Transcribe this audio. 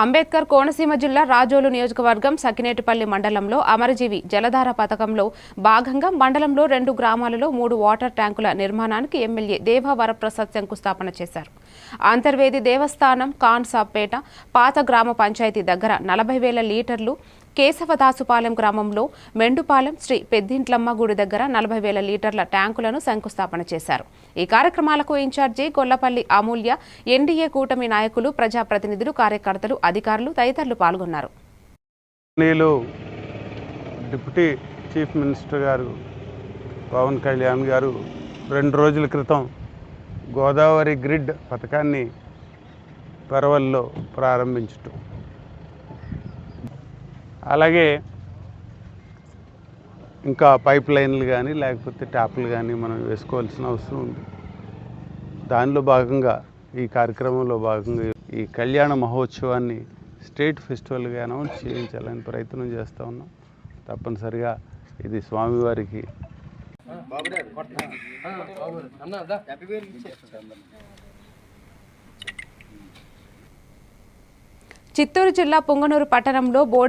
అంబేద్కర్ కోనసీమ జిల్లా రాజోలు నియోజకవర్గం సకినేటిపల్లి మండలంలో అమరజీవి జలధార పథకంలో భాగంగా మండలంలో రెండు గ్రామాలలో మూడు వాటర్ ట్యాంకుల నిర్మాణానికి ఎమ్మెల్యే దేవా వరప్రసాద్ శంకుస్థాపన చేశారు. అంతర్వేది దేవస్థానం కాన్సాపేట పాత గ్రామ పంచాయతీ దగ్గర నలభై వేల లీటర్లు కేశవదాసుపాలెం గ్రామంలో మెండుపాలెం శ్రీ పెద్దింట్లమ్మ గుడి దగ్గర నలభై వేల లీటర్ల ట్యాంకులను శంకుస్థాపన చేశారు. ఈ కార్యక్రమాలకు ఇన్ఛార్జి గొల్లపల్లి అమూల్య ఎన్డీఏ కూటమి నాయకులు ప్రజాప్రతినిధులు కార్యకర్తలు అధికారులు తదితరులు పాల్గొన్నారు. డిప్యూటీ చీఫ్ మినిస్టర్ గారు పవన్ కళ్యాణ్ గారు రెండు రోజుల క్రితం గోదావరి గ్రిడ్ పథకాన్ని పరవల్లో ప్రారంభించటం. అలాగే ఇంకా పైప్ లైన్లు కానీ లేకపోతే ట్యాప్లు కానీ మనం వేసుకోవాల్సిన అవసరం ఉంది. దానిలో భాగంగా ఈ కార్యక్రమంలో భాగంగా ఈ కళ్యాణ మహోత్సవాన్ని స్టేట్ ఫెస్టివల్గా అనౌన్స్ చేయించాలని ప్రయత్నం చేస్తూ ఉన్నాం. తప్పనిసరిగా ఇది స్వామివారికి చిత్తూరు జిల్లా పొంగనూరు పట్టణంలో బోడి